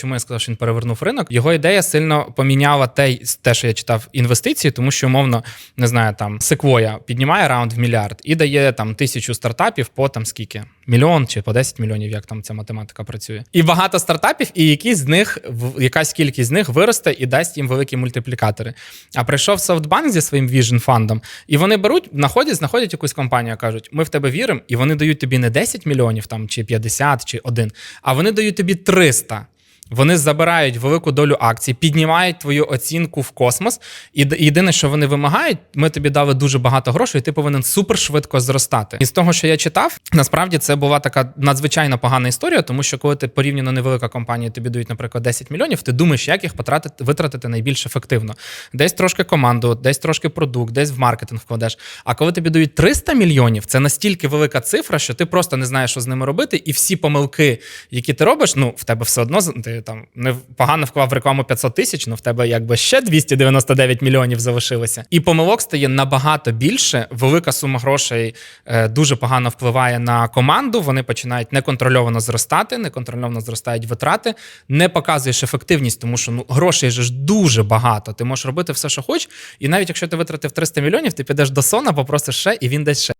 Чому я сказав, що він перевернув ринок? Його ідея сильно поміняла те, те, що я читав інвестиції, тому що умовно не знаю, там Sequoia піднімає раунд в мільярд і дає там тисячу стартапів по там скільки мільйон чи по 10 мільйонів, як там ця математика працює. І багато стартапів, і якісь з них якась кількість з них виросте і дасть їм великі мультиплікатори. А прийшов SoftBank зі своїм Vision фандом, і вони беруть, знаходять, знаходять якусь компанію, кажуть: ми в тебе віримо, і вони дають тобі не 10 мільйонів там чи 50, чи 1, а вони дають тобі 300. Вони забирають велику долю акцій, піднімають твою оцінку в космос. І єдине, що вони вимагають, ми тобі дали дуже багато грошей, і ти повинен супер швидко зростати. І з того, що я читав, насправді це була така надзвичайно погана історія, тому що коли ти порівняно невелика компанія, тобі дають, наприклад, 10 мільйонів, ти думаєш, як їх потратити, витратити найбільш ефективно. Десь трошки команду, десь трошки продукт, десь в маркетинг вкладеш. А коли тобі дають 300 мільйонів, це настільки велика цифра, що ти просто не знаєш, що з ними робити, і всі помилки, які ти робиш, ну в тебе все одно з- там не погано вклав рекламу 500 тисяч, ну в тебе якби ще 299 мільйонів залишилося. І помилок стає набагато більше. Велика сума грошей е, дуже погано впливає на команду. Вони починають неконтрольовано зростати, неконтрольовано зростають витрати, не показуєш ефективність, тому що ну грошей же ж дуже багато. Ти можеш робити все, що хочеш, і навіть якщо ти витратив 300 мільйонів, ти підеш до Сона, попросиш ще, і він дасть ще.